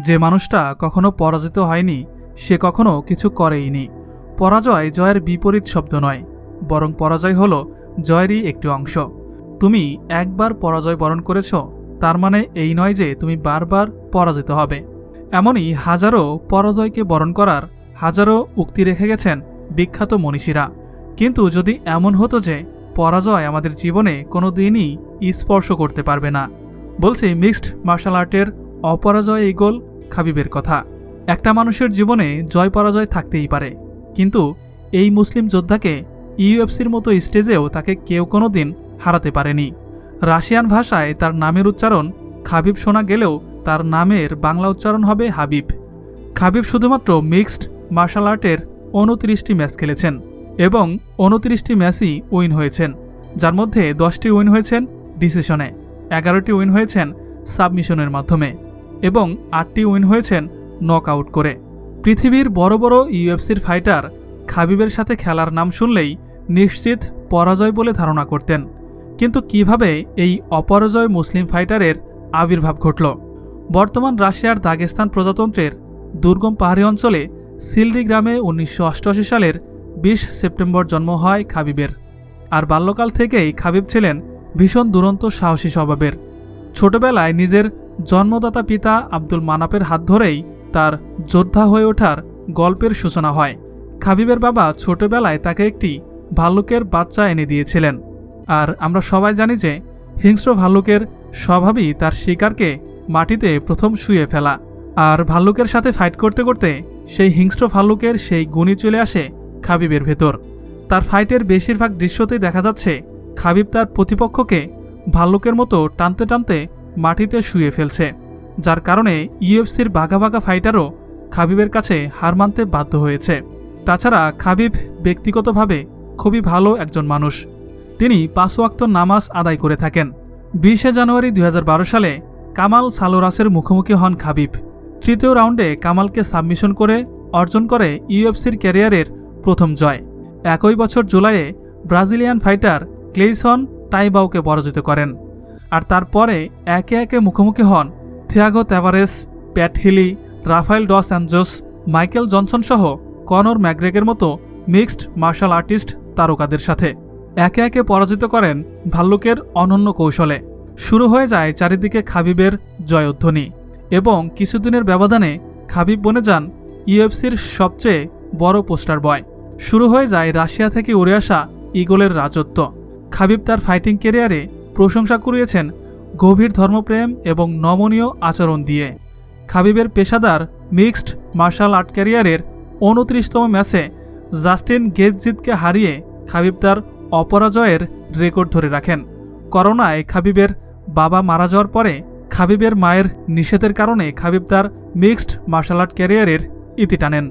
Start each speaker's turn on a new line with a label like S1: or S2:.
S1: যে মানুষটা কখনো পরাজিত হয়নি, সে কখনো কিছু করেইনি। পরাজয় জয়ের বিপরীত শব্দ নয়, বরং পরাজয় হল জয়েরই একটি অংশ। তুমি একবার পরাজয় বরণ করেছ, তার মানে এই নয় যে তুমি বারবার পরাজিত হবে। এমনই হাজারো পরাজয়কে বরণ করার হাজারো উক্তি রেখে গেছেন বিখ্যাত মনীষীরা। কিন্তু যদি এমন হতো যে পরাজয় আমাদের জীবনে কোনো দিনই স্পর্শ করতে পারবে না। বলছি মিক্সড মার্শাল আর্টের অপরাজয় ইগল খাবিবের কথা। একটা মানুষের জীবনে জয় পরাজয় থাকতেই পারে। কিন্তু এই মুসলিম যোদ্ধাকে ইউএফসির মতো স্টেজেও তাকে কেউ কোনো দিন হারাতে পারেনি। রাশিয়ান ভাষায় তার নামের উচ্চারণ খাবিব শোনা গেলেও তার নামের বাংলা উচ্চারণ হবে হাবিব। খাবিব শুধুমাত্র মিক্সড মার্শাল আর্টের উনত্রিশটি ম্যাচ খেলেছেন। এবং উনত্রিশটি ম্যাচই উইন হয়েছেন, যার মধ্যে দশটি উইন হয়েছেন ডিসিশনে, এগারোটি উইন হয়েছেন সাবমিশনের মাধ্যমে এবং আটটি উইন হয়েছেন নক আউট করে। পৃথিবীর বড় বড় ইউএফসির ফাইটার খাবিবের সাথে খেলার নাম শুনলেই নিশ্চিত পরাজয় বলে ধারণা করতেন। কিন্তু কীভাবে এই অপরাজয় মুসলিম ফাইটারের আবির্ভাব ঘটল? বর্তমান রাশিয়ার দাগেস্তান প্রজাতন্ত্রের দুর্গম পাহাড়ি অঞ্চলে সিলদি গ্রামে উনিশশো অষ্টআশি সালের বিশ সেপ্টেম্বর জন্ম হয় খাবিবের। আর বাল্যকাল থেকেই খাবিব ছিলেন ভীষণ দুরন্ত, সাহসী স্বভাবের। ছোটবেলায় নিজের জন্মদাতা পিতা আব্দুল মানাপের হাত ধরেই তার যোদ্ধা হয়ে ওঠার গল্পের সূচনা হয়। খাবিবের বাবা ছোটবেলায় তাকে একটি ভাল্লুকের বাচ্চা এনে দিয়েছিলেন। আর আমরা সবাই জানি যে হিংস্র ভাল্লুকের স্বভাবই তার শিকারকে মাটিতে প্রথম শুয়ে ফেলা। আর ভাল্লুকের সাথে ফাইট করতে করতে সেই হিংস্র ভাল্লুকের সেই গুণী চলে আসে খাবিবের ভেতর। তার ফাইটের বেশিরভাগ দৃশ্যতেই দেখা যাচ্ছে, খাবিব তার প্রতিপক্ষকে ভাল্লুকের মতো টানতে টানতে মাটিতে শুয়ে ফেলছে, যার কারণে ইউএফসির বাঘা বাঘা ফাইটারও খাবিবের কাছে হার মানতে বাধ্য হয়েছে। তাছাড়া খাবিব ব্যক্তিগতভাবে খুবই ভালো একজন মানুষ। তিনি পাঁচ ওয়াক্ত নামাজ আদায় করে থাকেন। বিশে জানুয়ারি দু হাজার বারো সালে কামাল সালোরাসের মুখোমুখি হন খাবিব। তৃতীয় রাউন্ডে কামালকে সাবমিশন করে অর্জন করে ইউএফসির ক্যারিয়ারের প্রথম জয়। একই বছর জুলাইয়ে ব্রাজিলিয়ান ফাইটার ক্লেইসন টাইবাউকে পরাজিত করেন। আর তারপরে একে একে মুখোমুখি হন Thiago Tavares, Pat Healy, Rafael dos Anjos, Michael Johnson সহ কনর ম্যাগ্রেগের মতো মিক্সড মার্শাল আর্টিস্ট তারকাদের সাথে। একে একে পরাজিত করেন ভাল্লুকের অনন্য কৌশলে। শুরু হয়ে যায় চারিদিকে খাবিবের জয়ধ্বনি এবং কিছুদিনের ব্যবধানে খাবিব বনে যান ইউএফসির সবচেয়ে বড় পোস্টার বয়। শুরু হয়ে যায় রাশিয়া থেকে উড়ে আসা ইগলের রাজত্ব। খাবিব তার ফাইটিং ক্যারিয়ারে প্রশংসা কুড়িয়েছেন গভীর ধর্মপ্রেম এবং নমনীয় আচরণ দিয়ে। খাবিবের পেশাদার মিক্সড মার্শাল আর্ট ক্যারিয়ারের উনত্রিশতম ম্যাচে জাস্টিন গেজজিতকে হারিয়ে খাবিব তার অপরাজয়ের রেকর্ড ধরে রাখেন। করোনায় খাবিবের বাবা মারা যাওয়ার পরে খাবিবের মায়ের নিষেধের কারণে খাবিব তার মিক্সড মার্শাল আর্ট ক্যারিয়ারের ইতি টানেন।